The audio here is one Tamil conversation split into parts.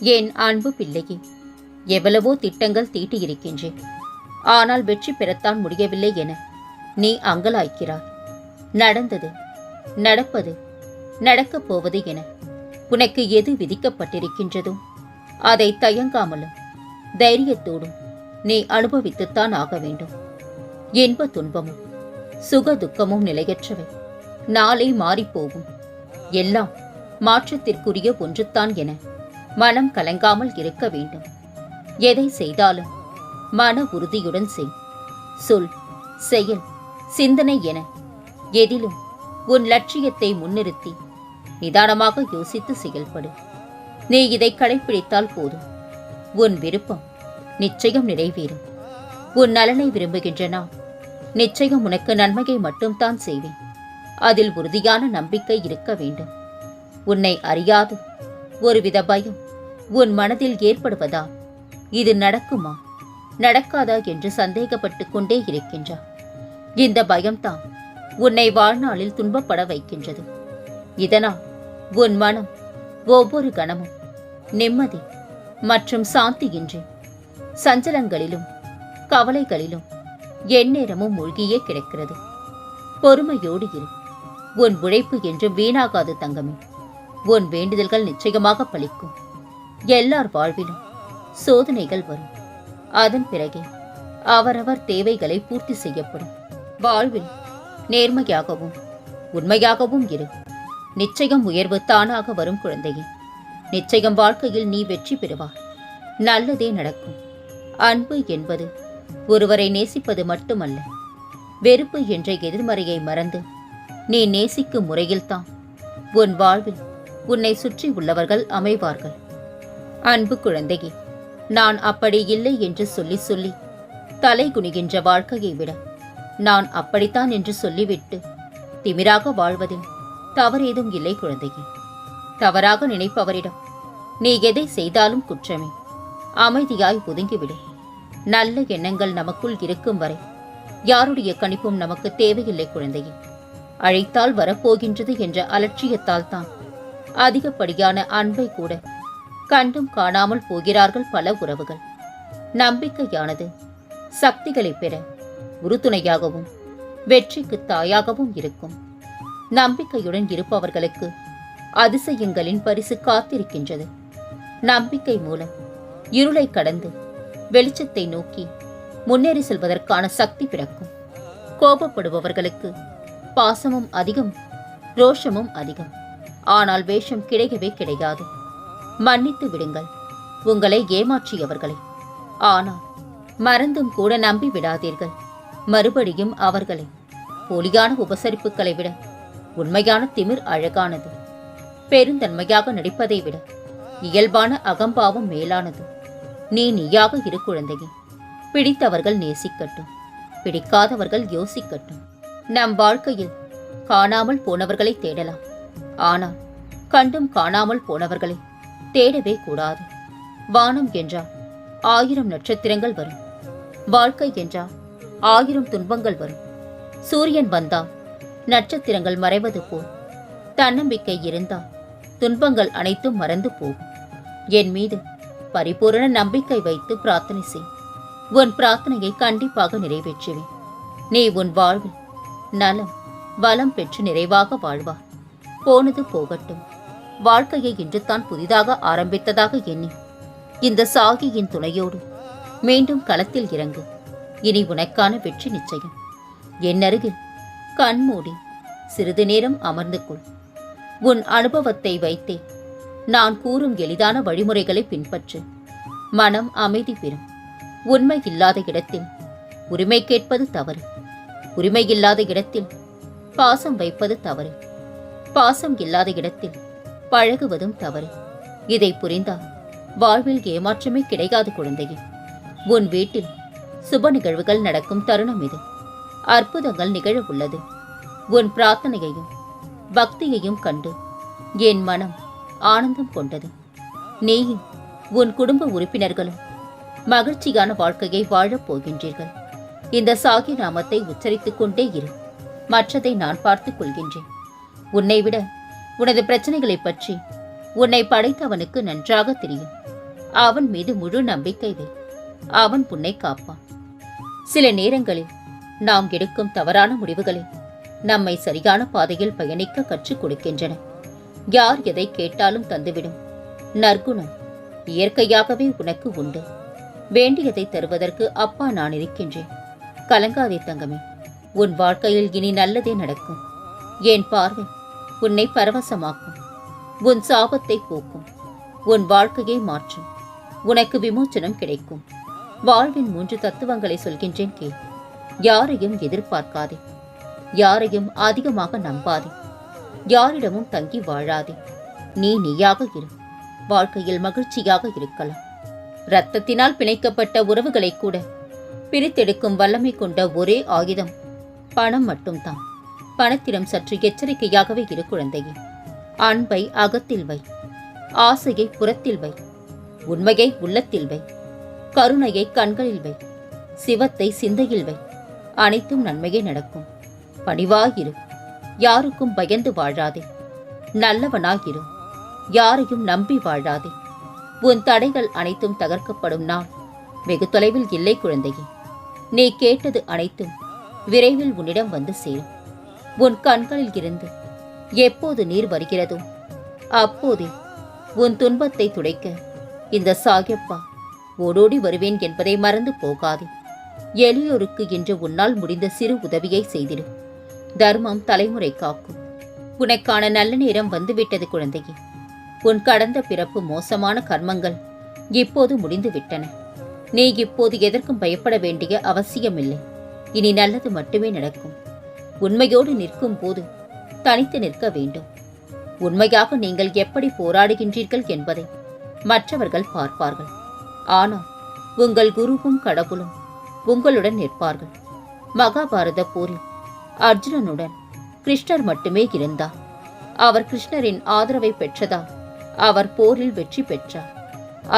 என் அன்பு பிள்ளையே எவ்வளவோ திட்டங்கள் தீட்டியிருக்கின்றேன். ஆனால் வெற்றி பெறத்தான் முடியவில்லை என நீ அங்கலாய்க்கிறாய். நடந்தது நடப்பது நடக்கப் போவது என உனக்கு எது விதிக்கப்பட்டிருக்கின்றதோ அதை தயங்காமலும் தைரியத்தோடும் நீ அனுபவித்துத்தான் ஆக வேண்டும். இன்ப துன்பமும் சுக துக்கமும் நிலையற்றவை. நாளை மாறிப்போகும். எல்லாம் மாற்றத்திற்குரிய ஒன்றுத்தான் என மனம் கலங்காமல் இருக்க வேண்டும். எதை செய்தாலும் மன உறுதியுடன் செய். சொல் செயல் சிந்தனை என எதிலும் உன் லட்சியத்தை முன்னிறுத்தி நிதானமாக யோசித்து செயல்படு. நீ இதை கடைப்பிடித்தால் போதும். உன் விருப்பம் நிச்சயம் நிறைவேறும். உன் நலனை விரும்புகின்ற நான் நிச்சயம் உனக்கு நன்மையை மட்டும்தான் செய்வேன். அதில் உறுதியான நம்பிக்கை இருக்க வேண்டும். உன்னை அறியாது ஒருவித பயம் உன் மனதில் ஏற்படுவதா? இது நடக்குமா? நடக்காதா என்று சந்தேகப்பட்டு கொண்டே இருக்கின்றார் இந்த பயம்தான் உன்னை வாழ்நாளில் துன்பப்பட வைக்கின்றது. இதனால் உன் மனம் ஒவ்வொரு கணமும் நிம்மதி மற்றும் சாந்தியின்றி சஞ்சலங்களிலும் கவலைகளிலும் எந்நேரமும் மூழ்கியே கிடக்கிறது. பொறுமையோடு இரு. உன் உழைப்பு என்றும் வீணாகாது தங்கமே. உன் வேண்டுதல்கள் நிச்சயமாக பலிக்கும் எல்லார் வாழ்விலும் சோதனைகள் வரும். அதன் பிறகே அவரவர் தேவைகளை பூர்த்தி செய்யப்படும். வாழ்வில் நேர்மையாகவும் உண்மையாகவும் இரு. நிச்சயம் உயர்வு தானாக வரும் குழந்தையே. நிச்சயம் வாழ்க்கையில் நீ வெற்றி பெறுவார் நல்லதே நடக்கும். அன்பு என்பது ஒருவரை நேசிப்பது மட்டுமல்ல வெறுப்பு என்ற எதிர்மறையை மறந்து நீ நேசிக்கும் முறையில்தான். உன் வாழ்வில் உன்னை சுற்றி உள்ளவர்கள் அமைவார்கள். அன்பு குழந்தையே நான் அப்படி இல்லை என்று சொல்லி சொல்லி தலை குனிகின்ற வாழ்க்கையை விட நான் அப்படித்தான் என்று சொல்லிவிட்டு திமிராக வாழ்வதில் தவறேதும் இல்லை குழந்தையே. தவறாக நினைப்பவரிடம் நீ எதை செய்தாலும் குற்றமே. அமைதியாய் ஒதுங்கிவிடு. நல்ல எண்ணங்கள் நமக்குள் இருக்கும் வரை யாருடைய கணிப்பும் நமக்கு தேவையில்லை குழந்தையே. அழைத்தால் வரப்போகின்றது என்ற அலட்சியத்தால் தான் அதிகப்படியான அன்பை கூட கண்டும் காணாமல் போகிறார்கள் பல உறவுகள். நம்பிக்கையானது சக்திகளை பெற உறுதுணையாகவும் வெற்றிக்கு தாயாகவும் இருக்கும். நம்பிக்கையுடன் இருப்பவர்களுக்கு அதிசயங்களின் பரிசு காத்திருக்கின்றது. நம்பிக்கை மூலம் இருளை கடந்து வெளிச்சத்தை நோக்கி முன்னேறி செல்வதற்கான சக்தி பிறக்கும். கோபப்படுபவர்களுக்கு பாசமும் அதிகம் ரோஷமும் அதிகம். ஆனால் வேஷம் கிடைக்கவே கிடையாது. மன்னித்து விடுங்கள். உங்களை ஏமாற்றியவர்களை. ஆனால் மறந்தும் கூட நம்பி விடாதீர்கள். மறுபடியும் அவர்களை போலியான உபசரிப்புகளை விட உண்மையான திமிர் அழகானது. பெருந்தன்மையாக நடிப்பதை விட இயல்பான அகம்பாவம் மேலானது. நீ நீயாக இரு குழந்தையே. பிடித்தவர்கள் நேசிக்கட்டும். பிடிக்காதவர்கள் யோசிக்கட்டும். நம் வாழ்க்கையில் காணாமல் போனவர்களை தேடலாம். ஆனால் கண்டும் காணாமல் போனவர்களை தேடவே கூடாது. வானம் என்றால் ஆயிரம் நட்சத்திரங்கள் வரும். வாழ்க்கை என்றால் ஆயிரம் துன்பங்கள் வரும். சூரியன் வந்தால் நட்சத்திரங்கள் மறைவது போல். தன்னம்பிக்கை இருந்தால் துன்பங்கள் அனைத்தும் மறந்து போகும். என் மீது பரிபூரண நம்பிக்கை வைத்து பிரார்த்தனை செய். உன் பிரார்த்தனையை கண்டிப்பாக நிறைவேற்றுவேன். நீ உன் வாழ்வில் நலம் வளம் பெற்று நிறைவாக வாழ்வார் போனது போகட்டும். வாழ்க்கையை இன்று தான் புதிதாக ஆரம்பித்ததாக எண்ணி. இந்த சாகியின் துணையோடு மீண்டும் களத்தில் இறங்கு. இனி உனக்கான வெற்றி நிச்சயம். என்னருகில் கண்மூடி சிறிது நேரம் அமர்ந்து கொள். உன் அனுபவத்தை வைத்தே நான் கூறும் எளிதான வழிமுறைகளை பின்பற்று. மனம் அமைதி பெறும். உண்மை இல்லாத இடத்தில் உரிமை கேட்பது தவறு. உரிமை இல்லாத இடத்தில் பாசம் வைப்பது தவறு. பாசம் இல்லாத இடத்தில் பழகுவதும் தவறு. இதை புரிந்தால் வாழ்வில் ஏமாற்றமே கிடைக்காது குழந்தையே. உன் வீட்டில் சுப நிகழ்வுகள் நடக்கும் தருணம் இது. அற்புதங்கள் நிகழ உள்ளது. உன் பிரார்த்தனையையும் பக்தியையும் கண்டு என் மனம் ஆனந்தம் கொண்டது. நீயும் உன் குடும்ப உறுப்பினர்களும் மகிழ்ச்சியான வாழ்க்கையை வாழப் போகின்றீர்கள். இந்த சாகி நாமத்தை உச்சரித்துக் கொண்டே இரு. மற்றதை நான் பார்த்துக் கொள்கின்றேன். உன்னை விட உனது பிரச்சனைகளைப் பற்றி. உன்னை படைத்தவனுக்கு நன்றாக தெரியும். அவன் மீது முழு நம்பிக்கை வை. அவன் புன்னை காப்பான். சில நேரங்களில் நாம் எடுக்கும் தவறான முடிவுகளை நம்மை சரியான பாதையில் பயணிக்க கற்றுக் கொடுக்கின்றன. யார் எதை கேட்டாலும் தந்துவிடும். நற்குணம் இயற்கையாகவே உனக்கு உண்டு. வேண்டியதை தருவதற்கு அப்பா நான் இருக்கின்றேன். கலங்காதே தங்கமே. உன் வாழ்க்கையில் இனி நல்லதே நடக்கும். என் பார்வை உன்னை பரவசமாக்கும். உன் சாபத்தை போக்கும். உன் வாழ்க்கையை மாற்றும். உனக்கு விமோச்சனம் கிடைக்கும். வாழ்வின் மூன்று தத்துவங்களை சொல்கின்றேன் கேள். யாரையும் எதிர்பார்க்காதே. யாரையும் அதிகமாக நம்பாதே. யாரிடமும் தங்கி வாழாதே. நீ நீயாக இரு. வாழ்க்கையில் மகிழ்ச்சியாக இருக்கலாம். இரத்தத்தினால் பிணைக்கப்பட்ட உறவுகளை கூட பிரித்தெடுக்கும் வல்லமை கொண்ட ஒரே ஆயுதம் பணம் மட்டும்தான். பணத்திடம் சற்று எச்சரிக்கையாகவே இரு குழந்தையே. அன்பை அகத்தில் வை. ஆசையை புறத்தில் வை. உண்மையை உள்ளத்தில் வை. கருணையை கண்களில் வை. சிவத்தை சிந்தையில் வை. அனைத்தும் நன்மையே நடக்கும். பணிவாயிரு. யாருக்கும் பயந்து வாழாதே. நல்லவனாயிரு. யாரையும் நம்பி வாழாதே. உன் தடைகள் அனைத்தும் தகர்க்கப்படும் நாள். வெகு தொலைவில் இல்லை குழந்தையே. நீ கேட்டது அனைத்தும் விரைவில் உன்னிடம் வந்து சேரும். உன் கண்களில் இருந்து எப்போது நீர் வருகிறதோ அப்போதே உன் துன்பத்தை துடைக்க இந்த சாகியப்பா ஓடோடி வருவேன் என்பதை மறந்து போகாதே. எளியோருக்கு இன்று உன்னால் முடிந்த சிறு உதவியை செய்திடு. தர்மம் தலைமுறை காக்கும். உனக்கான நல்ல நேரம் வந்துவிட்டது குழந்தையே. உன் கடந்த பிறப்பு மோசமான கர்மங்கள் இப்போது முடிந்துவிட்டன. நீ இப்போது எதற்கும் பயப்பட வேண்டிய அவசியமில்லை. இனி நல்லது மட்டுமே நடக்கும். உண்மையோடு நிற்கும் போது தனித்து நிற்க வேண்டும். உண்மையாக நீங்கள் எப்படி போராடுகின்றீர்கள் என்பதை மற்றவர்கள் பார்ப்பார்கள். ஆனால் உங்கள் குருவும் கடவுளும் உங்களுடன் நிற்பார்கள். மகாபாரத போரில் அர்ஜுனனுடன் கிருஷ்ணர் மட்டுமே இருந்தார். அவர் கிருஷ்ணரின் ஆதரவை பெற்றதால் அவர் போரில் வெற்றி பெற்றார்.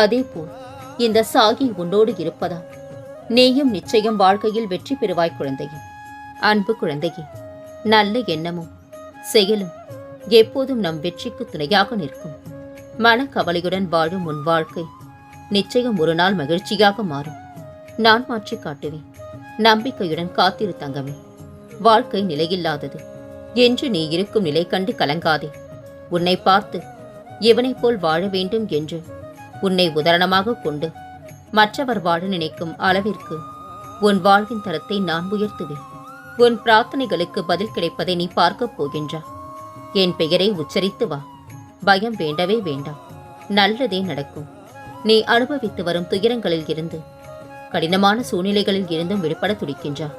அதேபோல் இந்த சாகி உன்னோடு இருப்பதால் நீயும் நிச்சயம் வாழ்க்கையில் வெற்றி பெறுவாய் குழந்தையே. அன்பு குழந்தையே நல்ல எண்ணமும் செயலும் எப்போதும் நம் வெற்றிக்கு துணையாக நிற்கும். மனக்கவலையுடன் வாழும் உன் வாழ்க்கை நிச்சயம் ஒரு நாள் மகிழ்ச்சியாக மாறும். நான் மாற்றி காட்டுவேன். நம்பிக்கையுடன் காத்திரு தங்கமே. வாழ்க்கை நிலையில்லாதது. என்று நீ இருக்கும் நிலை கண்டு கலங்காதே. உன்னை பார்த்து இவனைப் போல் வாழ வேண்டும் என்று உன்னை உதாரணமாக கொண்டு மற்றவர் வாழ நினைக்கும் அளவிற்கு உன் வாழ்வின் தரத்தை நான் உயர்த்துவேன். உன் பிரார்த்தனைகளுக்கு பதில் கிடைப்பதை நீ பார்க்கப் போகின்றா என் பெயரை உச்சரித்து வா. பயம் வேண்டவே வேண்டாம். நல்லதே நடக்கும். நீ அனுபவித்து வரும் துயரங்களில் இருந்து கடினமான சூழ்நிலைகளில் இருந்தும் விடுபட துடிக்கின்றா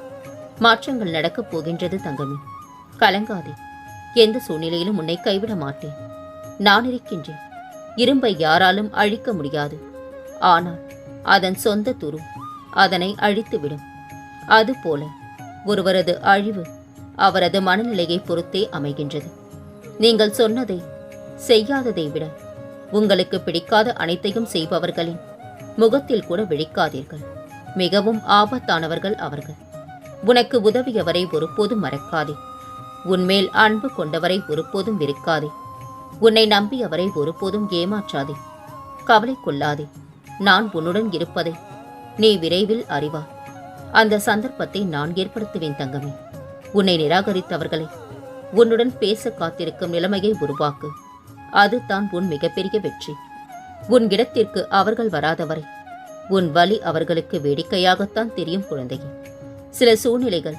மாற்றங்கள் நடக்கப் போகின்றது தங்கமே. கலங்காதே. எந்த சூழ்நிலையிலும் உன்னை கைவிட மாட்டேன். நான் இருக்கின்றேன். இரும்பை யாராலும் அழிக்க முடியாது. ஆனால் அதன் சொந்த துரு அதனை அழித்துவிடும். அதுபோல ஒருவரது அழிவு அவரது மனநிலையை பொறுத்தே அமைகின்றது. நீங்கள் சொன்னதை செய்யாததை விட உங்களுக்கு பிடிக்காத அனைத்தையும் செய்பவர்களின் முகத்தில் கூட விழிக்காதீர்கள். மிகவும் ஆபத்தானவர்கள் அவர்கள். உனக்கு உதவியவரை ஒருபோதும் மறக்காதே. உன்மேல் அன்பு கொண்டவரை ஒருபோதும் வெறுக்காதே. உன்னை நம்பியவரை ஒருபோதும் ஏமாற்றாதே. கவலை கொள்ளாதே. நான் உன்னுடன் இருப்பதை நீ விரைவில் அறிவாய். அந்த சந்தர்ப்பத்தை நான் ஏற்படுத்துவேன் தங்கமே. உன்னை நிராகரித்தவர்களை உன்னுடன் பேச காத்திருக்கும் நிலைமையை உருவாக்கு. அதுதான் உன் மிகப்பெரிய வெற்றி. உன் இடத்திற்கு அவர்கள் வராதவரை உன் வழி அவர்களுக்கு வேடிக்கையாகத்தான் தெரியும் குழந்தையே. சில சூழ்நிலைகள்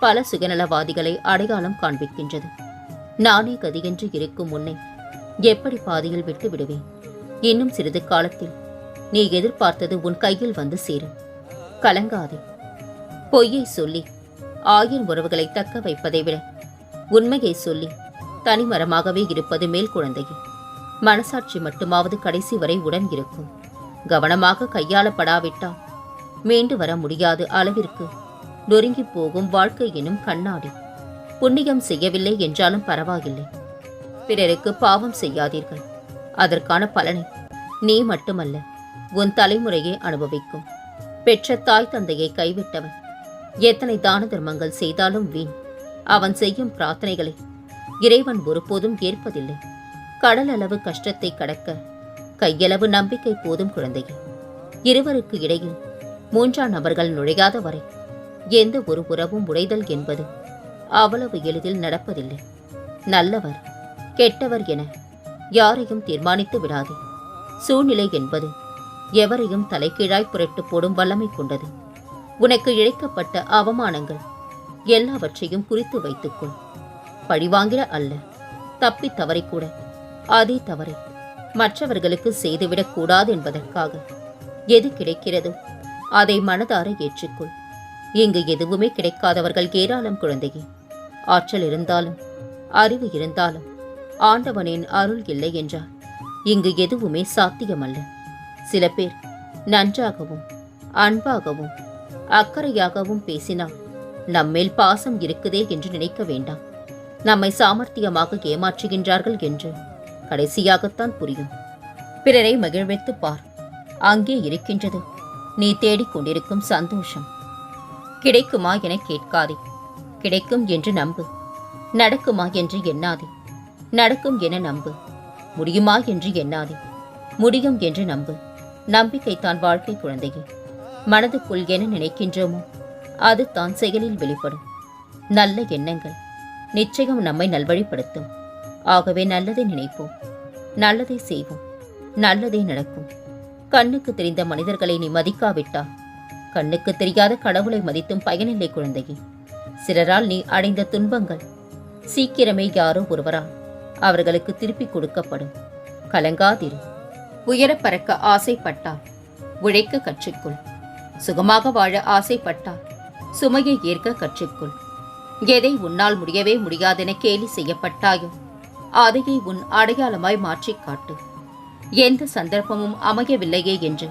பல சுயநலவாதிகளை அடையாளம் காண்பிக்கின்றது. நானே கதியென்று இருக்கும் உன்னை எப்படி பாதியில் விட்டு விடுவேன்? இன்னும் சிறிது காலத்தில் நீ எதிர்பார்த்தது உன் கையில் வந்து சேரும். கலங்காதே. பொய்யை சொல்லி ஆயின் உறவுகளை தக்க வைப்பதை விட உண்மையை சொல்லி தனிமரமாகவே இருப்பது மேல் குழந்தையே. மனசாட்சி மட்டுமாவது கடைசி வரை உடன் இருக்கும். கவனமாக கையாளப்படாவிட்டால் மீண்டு வர முடியாது அளவிற்கு. நொறுங்கி போகும் வாழ்க்கை எனும் கண்ணாடி. புண்ணியம் செய்யவில்லை என்றாலும் பரவாயில்லை. பிறருக்கு பாவம் செய்யாதீர்கள். அதற்கான பலனை நீ மட்டுமல்ல உன் தலைமுறையே அனுபவிக்கும். பெற்ற தாய் தந்தையை கைவிட்டவன் எத்தனை தான தர்மங்கள் செய்தாலும் வீண். அவன் செய்யும் பிரார்த்தனைகளை இறைவன் ஒருபோதும் ஏற்பதில்லை. கடல் அளவு கஷ்டத்தை கடக்க கையளவு நம்பிக்கை போதும் குழந்தையே. இருவருக்கு இடையில் மூன்றாம் நபர்கள் நுழையாத வரை எந்த ஒரு உறவும் உடைதல் என்பது அவ்வளவு எளிதில் நடப்பதில்லை. நல்லவர் கெட்டவர் என யாரையும் தீர்மானித்து விடாதே. சூழ்நிலை என்பது எவரையும் தலைகீழாய் புரட்டு போடும் வல்லமை கொண்டது. உனக்கு இழைக்கப்பட்ட அவமானங்கள் எல்லாவற்றையும் குறித்து வைத்துக்கொள். பழிவாங்கிட அல்ல தப்பி கூட. அதே தவறை மற்றவர்களுக்கு செய்துவிடக் கூடாது என்பதற்காக. எது கிடைக்கிறதோ? அதை மனதார ஏற்றுக்கொள். இங்கு எதுவுமே கிடைக்காதவர்கள் ஏராளம் குழந்தையே. ஆற்றல் இருந்தாலும் அறிவு இருந்தாலும் ஆண்டவனின் அருள் இல்லை என்றால் இங்கு எதுவுமே சாத்தியமல்ல. சில பேர் நன்றாகவும் அன்பாகவும் அக்கறையாகவும் பேசினால் நம்மேல் பாசம் இருக்குதே என்று நினைக்க வேண்டாம். நம்மை சாமர்த்தியமாக ஏமாற்றுகின்றார்கள் என்று கடைசியாகத்தான் புரியும். பிறரை மகிழ்வித்து பார். அங்கே இருக்கின்றது. நீ தேடிக் கொண்டிருக்கும் சந்தோஷம். கிடைக்குமா என கேட்காதே. கிடைக்கும் என்று நம்பு. நடக்குமா என்று எண்ணாதே. நடக்கும் என நம்பு. முடியுமா என்று எண்ணாதே. முடியும் என்று நம்பு. நம்பிக்கைத்தான் வாழ்க்கை குழந்தையே. மனதுக்குள் என்ன நினைக்கின்றோமோ? அது தான் செயலில் வெளிப்படும். நல்ல எண்ணங்கள் நிச்சயம் நம்மை நல்வழிப்படுத்தும். ஆகவே நல்லதை நினைப்போம். நல்லதை செய்வோம். நல்லதே நடக்கும். கண்ணுக்கு தெரிந்த மனிதர்களை நீ மதிக்காவிட்டால் கண்ணுக்கு தெரியாத கடவுளை மதித்தும் பயனில்லை குழந்தையே. சிலரால் நீ அடைந்த துன்பங்கள் சீக்கிரமே யாரோ ஒருவரால் அவர்களுக்கு திருப்பிக் கொடுக்கப்படும். கலங்காதிரு. உயர பறக்க ஆசைப்பட்டால் உழைக்க கற்றுக்கொள். சுகமாக வாழ ஆசைப்பட்டால் சுமையை ஏற்க கற்றுக்கொள். எதை உன்னால் முடியவே முடியாதென கேலி செய்யப்பட்டாயோ அதையே உன் அடையாளமாய் மாற்றிக் காட்டு. எந்த சந்தர்ப்பமும் அமையவில்லையே என்று.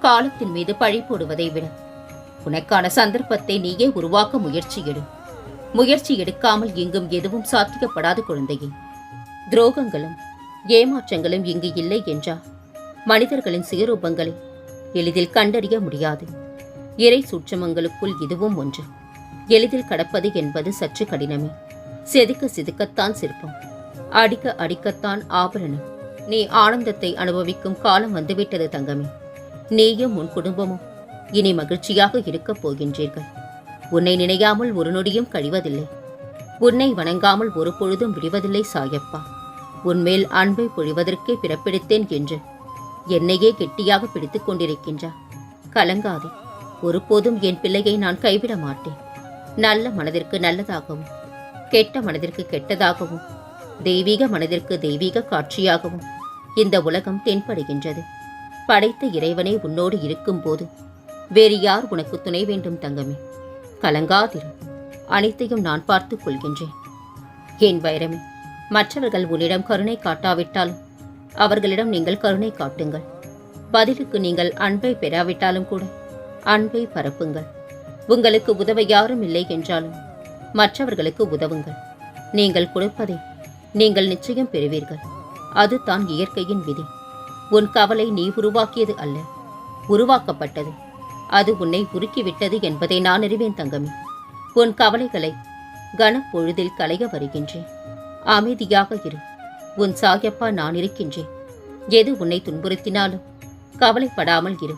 காலத்தின் மீது பழி போடுவதை விட உனக்கான சந்தர்ப்பத்தை நீயே உருவாக்க முயற்சி எடு முயற்சி எடுக்காமல் எங்கும் எதுவும் சாத்தியப்படாத குழந்தையே. துரோகங்களும் ஏமாற்றங்களும் இங்கு இல்லை என்றால் மனிதர்களின் சுயரூபங்களை எளிதில் கண்டறிய முடியாது. இறை சூட்சமங்களுக்குள் இதுவும் ஒன்று. எளிதில் கடப்பது என்பது சற்று கடினமே. செதுக்க செதுக்கத்தான் சிற்பம். அடிக்க அடிக்கத்தான் ஆபரணம். நீ ஆனந்தத்தை அனுபவிக்கும் காலம் வந்துவிட்டது தங்கமே. நீயும் உன் குடும்பமும் இனி மகிழ்ச்சியாக இருக்கப் போகின்றீர்கள். உன்னை நினையாமல் ஒரு நொடியும் கழிவதில்லை. உன்னை வணங்காமல் ஒரு பொழுதும் விடுவதில்லை சாயப்பா. உன்மேல் அன்பை பொழிவதற்கே பிறப்பெடுத்தேன் என்று என்னையே கெட்டியாக பிடித்துக் கொண்டிருக்கின்றா. கலங்காதே. ஒருபோதும் என் பிள்ளையை நான் கைவிட மாட்டேன். நல்ல மனதிற்கு நல்லதாகவும் கெட்ட மனதிற்கு கெட்டதாகவும் தெய்வீக மனதிற்கு தெய்வீக காட்சியாகவும் இந்த உலகம் தென்படுகின்றது. படைத்த இறைவனே உன்னோடு இருக்கும்போது வேறு யார் உனக்கு துணை வேண்டும் தங்கமே? கலங்காதிரு. அனைத்தையும் நான் பார்த்துக் கொள்கின்றேன். என் வைரமே மற்றவர்கள் உன்னிடம் கருணை காட்டாவிட்டாலும் அவர்களிடம் நீங்கள் கருணை காட்டுங்கள். பதிலுக்கு நீங்கள் அன்பை பெறாவிட்டாலும் கூட அன்பை பரப்புங்கள். உங்களுக்கு உதவ யாரும் இல்லை என்றாலும் மற்றவர்களுக்கு உதவுங்கள். நீங்கள் கொடுப்பதை நீங்கள் நிச்சயம் பெறுவீர்கள். அதுதான் இயற்கையின் விதி. உன் கவலை நீ உருவாக்கியது அல்ல உருவாக்கப்பட்டது. அது உன்னை உருக்கிவிட்டது என்பதை நான் அறிவேன் தங்கமே. உன் கவலைகளை கனப்பொழுதில் களைய வருகின்றேன். அமைதியாக இரு. உன் சாயப்பா நான் இருக்கின்றேன். எது உன்னை துன்புறுத்தினாலும்? கவலைப்படாமல் இரு.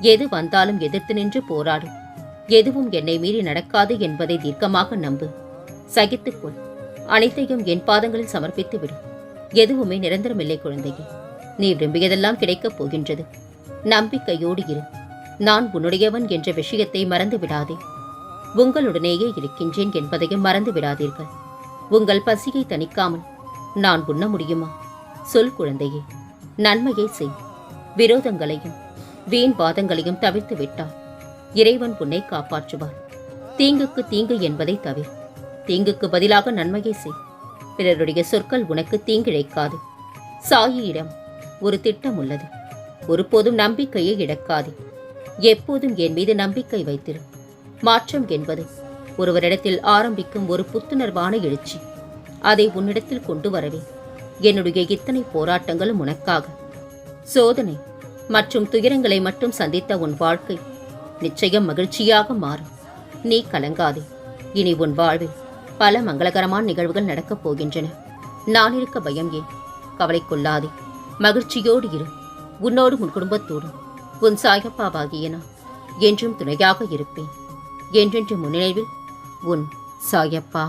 எது வந்தாலும் எதிர்த்து நின்று போராடு. எதுவும் என்னை மீறி நடக்காது என்பதை தீர்க்கமாக நம்பு. சகித்துக்கொள் அனைத்தையும் என் பாதங்களில் சமர்ப்பித்து விடு. எதுவுமே நிரந்தரமில்லை குழந்தையே. நீ விரும்பியதெல்லாம் கிடைக்கப் போகின்றது. நம்பிக்கையோடு இரு. நான் உன்னுடையவன் என்ற விஷயத்தை மறந்து விடாதே. உங்களுடனேயே இருக்கின்றேன் என்பதையும் மறந்து விடாதீர்கள். உங்கள் பசியை தணிக்காமல் நான் உண்ண முடியுமா? சொல் குழந்தையே. நன்மையை செய். விரோதங்களையும் வீண் வாதங்களையும் தவிர்த்து விட்டால் இறைவன் உன்னை காப்பாற்றுவார். தீங்குக்கு தீங்கு என்பதை தவிர. தீங்குக்கு பதிலாக நன்மையை செய். பிறருடைய சொற்கள் உனக்கு தீங்கிழைக்காது. சாயியிடம் ஒரு திட்டம் உள்ளது. ஒருபோதும் நம்பிக்கையை இழக்காதே. எப்போதும் என் மீது நம்பிக்கை வைத்திரு. மாற்றம் என்பது ஒருவரிடத்தில் ஆரம்பிக்கும் ஒரு புத்துணர்வான எழுச்சி. அதை உன்னிடத்தில் கொண்டு வரவே. என்னுடைய இத்தனை போராட்டங்களும் உனக்காக. சோதனை மற்றும் துயரங்களை மட்டும் சந்தித்த உன் வாழ்க்கை நிச்சயம் மகிழ்ச்சியாக மாறும். நீ கலங்காதே. இனி உன் வாழ்வில் பல மங்களகரமான நிகழ்வுகள் நடக்கப் போகின்றன. நான் இருக்க பயம் ஏன்? கவலை கொள்ளாதே. மகிழ்ச்சியோடு இரு. உன்னோடு உன் குடும்பத்தோடும். உன் சாயப்பாவாகிய நான் என்றும் துணையாக இருப்பேன். என்றென்று முன்னினைவில் உன் சாயப்பா.